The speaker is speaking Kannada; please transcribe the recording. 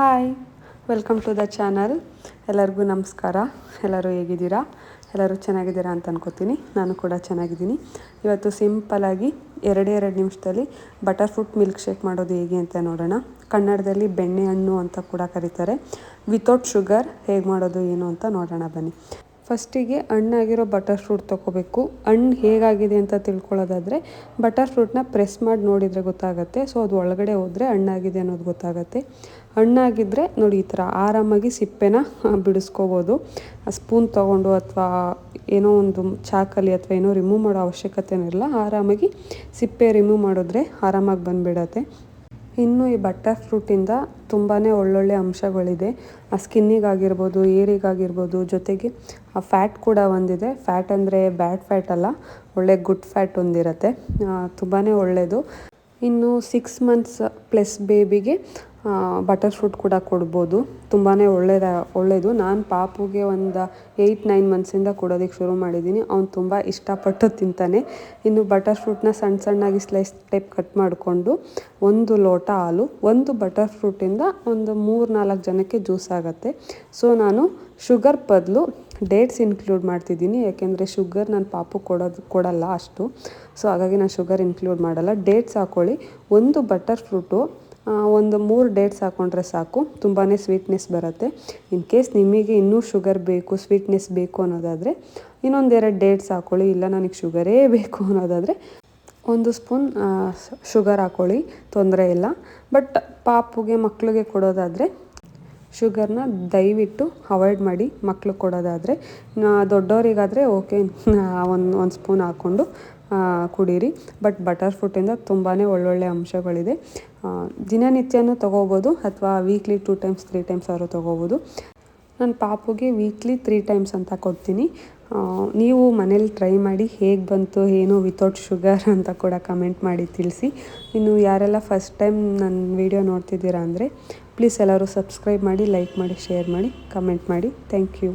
Hi welcome to the channel ಎಲ್ಲರಿಗೂ ನಮಸ್ಕಾರ. ಎಲ್ಲರೂ ಹೇಗಿದ್ದೀರಾ? ಎಲ್ಲರೂ ಚೆನ್ನಾಗಿದ್ದೀರಾ ಅಂತ ಅನ್ಕೋತೀನಿ. ನಾನು ಕೂಡ ಚೆನ್ನಾಗಿದ್ದೀನಿ. ಇವತ್ತು ಸಿಂಪಲಾಗಿ ಎರಡೇ ಎರಡು ನಿಮಿಷದಲ್ಲಿ ಬಟರ್ ಫ್ರೂಟ್ ಮಿಲ್ಕ್ ಶೇಕ್ ಮಾಡೋದು ಹೇಗೆ ಅಂತ ನೋಡೋಣ. ಕನ್ನಡದಲ್ಲಿ ಬೆಣ್ಣೆ ಹಣ್ಣು ಅಂತ ಕೂಡ ಕರೀತಾರೆ. ವಿತೌಟ್ ಶುಗರ್ ಹೇಗೆ ಮಾಡೋದು ಏನು ಅಂತ ನೋಡೋಣ ಬನ್ನಿ. ಫಸ್ಟಿಗೆ ಹಣ್ಣಾಗಿರೋ ಬಟರ್ ಫ್ರೂಟ್ ತೊಗೋಬೇಕು. ಹಣ್ಣು ಹೇಗಾಗಿದೆ ಅಂತ ತಿಳ್ಕೊಳ್ಳೋದಾದರೆ ಬಟರ್ ಫ್ರೂಟ್ನ ಪ್ರೆಸ್ ಮಾಡಿ ನೋಡಿದರೆ ಗೊತ್ತಾಗುತ್ತೆ. ಸೊ ಅದು ಒಳಗಡೆ ಹೋದರೆ ಹಣ್ಣಾಗಿದೆ ಅನ್ನೋದು ಗೊತ್ತಾಗುತ್ತೆ. ಹಣ್ಣಾಗಿದ್ದರೆ ನೋಡಿ ಈ ಥರ ಆರಾಮಾಗಿ ಸಿಪ್ಪೆನ ಆ, ಬಿಡಿಸ್ಕೋಬೋದು. ಸ್ಪೂನ್ ತೊಗೊಂಡು ಅಥವಾ ಏನೋ ಒಂದು ಚಾಕಲ್ಲಿ ಅಥವಾ ಏನೋ ರಿಮೂವ್ ಮಾಡೋ ಅವಶ್ಯಕತೆನೂ ಇಲ್ಲ. ಆರಾಮಾಗಿ ಸಿಪ್ಪೆ ರಿಮೂವ್ ಮಾಡಿದ್ರೆ ಆರಾಮಾಗಿ ಬಂದುಬಿಡತ್ತೆ. ಇನ್ನು ಈ ಬಟರ್ ಫ್ರೂಟಿಂದ ತುಂಬಾ ಒಳ್ಳೊಳ್ಳೆ ಅಂಶಗಳಿದೆ. ಆ ಸ್ಕಿನ್ನಿಗಾಗಿರ್ಬೋದು ಏರಿಗಾಗಿರ್ಬೋದು ಜೊತೆಗೆ ಆ ಫ್ಯಾಟ್ ಕೂಡ ಒಂದಿದೆ. ಫ್ಯಾಟ್ ಅಂದರೆ ಬ್ಯಾಡ್ ಫ್ಯಾಟ್ ಅಲ್ಲ ಒಳ್ಳೆ ಗುಡ್ ಫ್ಯಾಟ್ ಒಂದಿರುತ್ತೆ. ತುಂಬಾ ಒಳ್ಳೆಯದು ಇನ್ನು ಸಿಕ್ಸ್ ಮಂತ್ಸ್ ಪ್ಲಸ್ ಬೇಬಿಗೆ ಬಟರ್ ಫ್ರೂಟ್ ಕೂಡ ಕೊಡ್ಬೋದು. ತುಂಬಾ ಒಳ್ಳೆಯದ ಒಳ್ಳೆಯದು ನಾನು ಪಾಪುಗೆ ಒಂದು ಏಯ್ಟ್ ನೈನ್ ಮಂತ್ಸಿಂದ ಕೊಡೋದಕ್ಕೆ ಶುರು ಮಾಡಿದ್ದೀನಿ ಅವ್ನು ತುಂಬ ಇಷ್ಟಪಟ್ಟು ತಿಂತಾನೆ. ಇನ್ನು ಬಟರ್ ಫ್ರೂಟ್ನ ಸಣ್ಣ ಸಣ್ಣಾಗಿ ಸ್ಲೈಸ್ ಟೈಪ್ ಕಟ್ ಮಾಡಿಕೊಂಡು ಒಂದು ಲೋಟ ಹಾಲು, ಒಂದು ಬಟರ್ ಫ್ರೂಟಿಂದ ಒಂದು ಮೂರು, ನಾಲ್ಕು ಜನಕ್ಕೆ ಜ್ಯೂಸ್ ಆಗುತ್ತೆ. ಸೊ ನಾನು ಶುಗರ್ ಬದಲು ಡೇಟ್ಸ್ ಇನ್ಕ್ಲೂಡ್ ಮಾಡ್ತಿದ್ದೀನಿ ಯಾಕೆಂದರೆ ಶುಗರ್ ನಾನು ಪಾಪು ಕೊಡೋದು, ಕೊಡಲ್ಲ ಅಷ್ಟು. ಸೊ ಹಾಗಾಗಿ ನಾನು ಶುಗರ್ ಇನ್ಕ್ಲೂಡ್ ಮಾಡಲ್ಲ. ಡೇಟ್ಸ್ ಹಾಕ್ಕೊಳ್ಳಿ ಒಂದು ಬಟರ್ ಫ್ರೂಟು ಒಂದು ಮೂರು ಡೇಟ್ಸ್ ಹಾಕ್ಕೊಂಡ್ರೆ ಸಾಕು. ತುಂಬಾ ಸ್ವೀಟ್ನೆಸ್ ಬರುತ್ತೆ. ಇನ್ ಕೇಸ್ ನಿಮಗೆ ಇನ್ನೂ ಶುಗರ್ ಬೇಕು ಸ್ವೀಟ್ನೆಸ್ ಬೇಕು ಅನ್ನೋದಾದರೆ ಇನ್ನೊಂದೆರಡು ಡೇಟ್ಸ್ ಹಾಕ್ಕೊಳ್ಳಿ ಇಲ್ಲ ನನಗೆ ಶುಗರೇ ಬೇಕು ಅನ್ನೋದಾದರೆ ಒಂದು ಸ್ಪೂನ್ ಶುಗರ್ ಹಾಕ್ಕೊಳ್ಳಿ ತೊಂದರೆ ಇಲ್ಲ. ಬಟ್ ಪಾಪುಗೆ ಮಕ್ಕಳಿಗೆ ಕೊಡೋದಾದರೆ ಶುಗರ್ನ ದಯವಿಟ್ಟು ಅವಾಯ್ಡ್ ಮಾಡಿ ಮಕ್ಕಳು ಕೊಡೋದಾದರೆ ದೊಡ್ಡವರಿಗಾದರೆ ಓಕೆ ಒಂದು ಒಂದು ಸ್ಪೂನ್ ಹಾಕ್ಕೊಂಡು ಕುಡೀರಿ. ಬಟ್ ಬಟರ್ ಫ್ರೂಟಿಂದ ತುಂಬಾ ಒಳ್ಳೊಳ್ಳೆ ಅಂಶಗಳಿದೆ. ದಿನನಿತ್ಯನೂ ತೊಗೋಬೋದು ಅಥವಾ weekly two times three times ಆದರೂ ತೊಗೋಬೋದು. ನಾನು ಪಾಪುಗೆ ವೀಕ್ಲಿ ತ್ರೀ ಟೈಮ್ಸ್ ಅಂತ ಕೊಡ್ತೀನಿ. ನೀವು ಮನೇಲಿ ಟ್ರೈ ಮಾಡಿ ಹೇಗೆ ಬಂತು, ಏನು ವಿತೌಟ್ ಶುಗರ್ ಅಂತ ಕೂಡ ಕಮೆಂಟ್ ಮಾಡಿ ತಿಳಿಸಿ. ಇನ್ನು ಯಾರೆಲ್ಲ ಫಸ್ಟ್ ಟೈಮ್ ನನ್ನ ವಿಡಿಯೋ ನೋಡ್ತಿದ್ದೀರಾ ಅಂದರೆ ಪ್ಲೀಸ್ ಎಲ್ಲರೂ ಸಬ್ಸ್ಕ್ರೈಬ್ ಮಾಡಿ ಲೈಕ್ ಮಾಡಿ ಶೇರ್ ಮಾಡಿ ಕಮೆಂಟ್ ಮಾಡಿ. Thank you